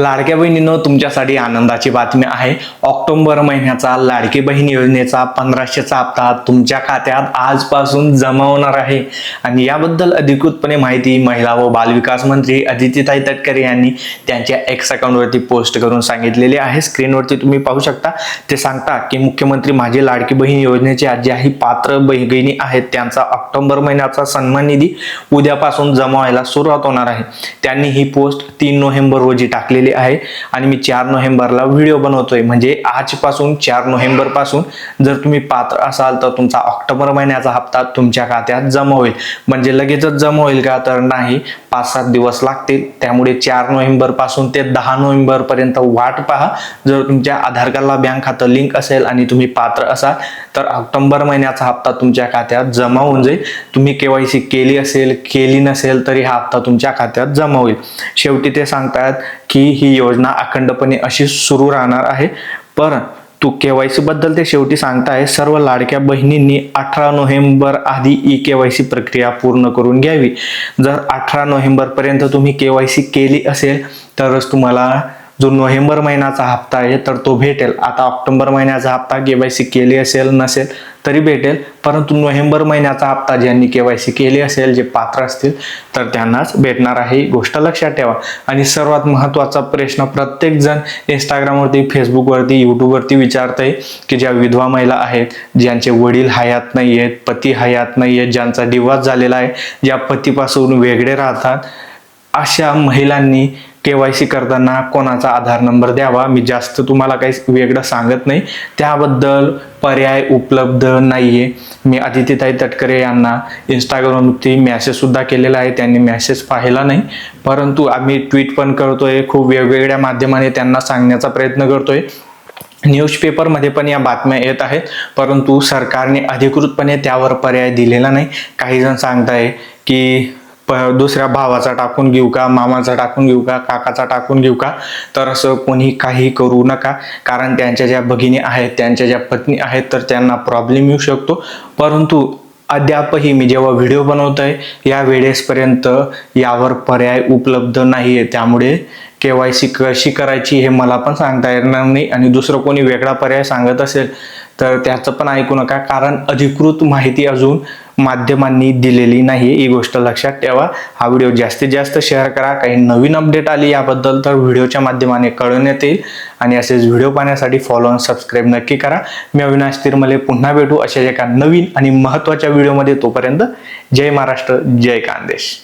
लाडक्या बहिणीनं तुमच्यासाठी आनंदाची बातमी आहे. ऑक्टोबर महिन्याचा लाडकी बहीण योजनेचा पंधराशेचा हप्ता तुमच्या खात्यात आजपासून जमा होणार आहे. आणि याबद्दल अधिकृतपणे माहिती महिला व बालविकास मंत्री अदितीताई तटकरे यांनी त्यांच्या एक्स अकाउंटवरती पोस्ट करून सांगितलेले आहे. स्क्रीनवरती तुम्ही पाहू शकता. ते सांगता की मुख्यमंत्री माझी लाडकी बहीण योजनेच्या आज ज्याही पात्र बहिणी आहेत. त्यांचा ऑक्टोबर महिन्याचा सन्मान निधी उद्यापासून जमा व्हायला सुरुवात होणार आहे. त्यांनी ही पोस्ट तीन नोव्हेंबर रोजी टाकलेली आहे. आणि मी चार नोव्हेंबरला व्हिडिओ बनवतोय. म्हणजे आजपासून चार नोव्हेंबरपासून जर तुम्ही पात्र असाल तर तुमचा ऑक्टोबर महिन्याचा हप्ता तुमच्या खात्यात जमा होईल. म्हणजे लगेचच जमा होईल का? तर नाही. पाच सात दिवस लागतील. त्यामुळे चार नोव्हेंबरपासून ते दहा नोव्हेंबर पर्यंत वाट पहा. जर तुमच्या आधार कार्डला बँक खातं लिंक असेल आणि तुम्ही पात्र असाल तर ऑक्टोबर महिन्याचा हप्ता तुमच्या खात्यात जमा होऊन जाईल. तुम्ही केवायसी केली असेल केली नसेल तरी हा हप्ता तुमच्या खात्यात जमा होईल. शेवटी ते सांगतात की ही योजना अखंडपणे अशी सुरू राहणार आहे. पण तू केवायसी बद्दल ते शेवटी सांगताय सर्व लाडक्या बहिणींनी अठरा नोव्हेंबर आधी ई केवायसी प्रक्रिया पूर्ण करून घ्यावी. जर अठरा नोव्हेंबर पर्यंत तुम्ही केवायसी केली असेल तरच तुम्हाला जो नोव्हेंबर महिन्याचा हप्ता आहे तर तो भेटेल. आता ऑक्टोबर महिन्याचा हप्ता केवायसी केली असेल नसेल तरी भेटेल. परंतु नोव्हेंबर महिन्याचा हप्ता ज्यांनी केवायसी केली असेल जे पात्र असतील तर त्यांनाच भेटणार आहे. ही गोष्ट लक्षात ठेवा. आणि सर्वात महत्त्वाचा प्रश्न प्रत्येक जण इंस्टाग्रामवरती फेसबुकवरती यूट्यूबवरती विचारतंय की ज्या विधवा महिला आहेत ज्यांचे वडील हयात नाही आहेत पती हयात नाही आहेत ज्यांचा डिवॉर्स झालेला आहे ज्या पतीपासून वेगळे राहतात अशा महिलांनी केवायसी करताना कोणाचा आधार नंबर द्यावा? मी जास्त तुम्हाला काही वेगळं सांगत नाही. त्याबद्दल पर्याय उपलब्ध नाहीये. मी अदितीताई तटकरे यांना इंस्टाग्रामवरती मॅसेजसुद्धा केलेला आहे. त्यांनी मॅसेज पाहिला नाही. परंतु आम्ही ट्विट पण करतोय. खूप वेगवेगळ्या माध्यमाने त्यांना सांगण्याचा प्रयत्न करतोय. न्यूजपेपरमध्ये पण या बातम्या येत आहेत. परंतु सरकारने अधिकृतपणे त्यावर पर्याय दिलेला नाही. काही जण सांगताय की दुसऱ्या भावाचा टाकून घेऊ का मामाचा टाकून घेऊ का काकाचा टाकून घेऊ का? तर असं कोणी काही करू नका. कारण त्यांच्या ज्या भगिनी आहेत त्यांच्या ज्या पत्नी आहेत तर त्यांना प्रॉब्लेम येऊ शकतो. परंतु अद्यापही मी जेव्हा व्हिडिओ बनवतोय या वेळेसपर्यंत यावर पर्याय उपलब्ध नाही आहे त्यामुळे के वाय सी कशी करायची हे मला पण सांगता येणार नाही आणि दुसरं कोणी वेगळा पर्याय सांगत असेल तर त्याचं पण ऐकू नका कारण अधिकृत माहिती अजून माध्यमांनी दिलेली नाही. ही गोष्ट लक्षात ठेवा. हा व्हिडिओ जास्तीत जास्त शेअर करा. काही नवीन अपडेट आली याबद्दल तर व्हिडिओच्या माध्यमाने कळवण्यात येईल आणि असेच व्हिडिओ पाहण्यासाठी फॉलो आणि सबस्क्राईब नक्की करा. मी अविनाश तिरमले. पुन्हा भेटू अशा एका नवीन आणि महत्त्वाच्या व्हिडिओमध्ये. तोपर्यंत जय महाराष्ट्र जय कांदेश.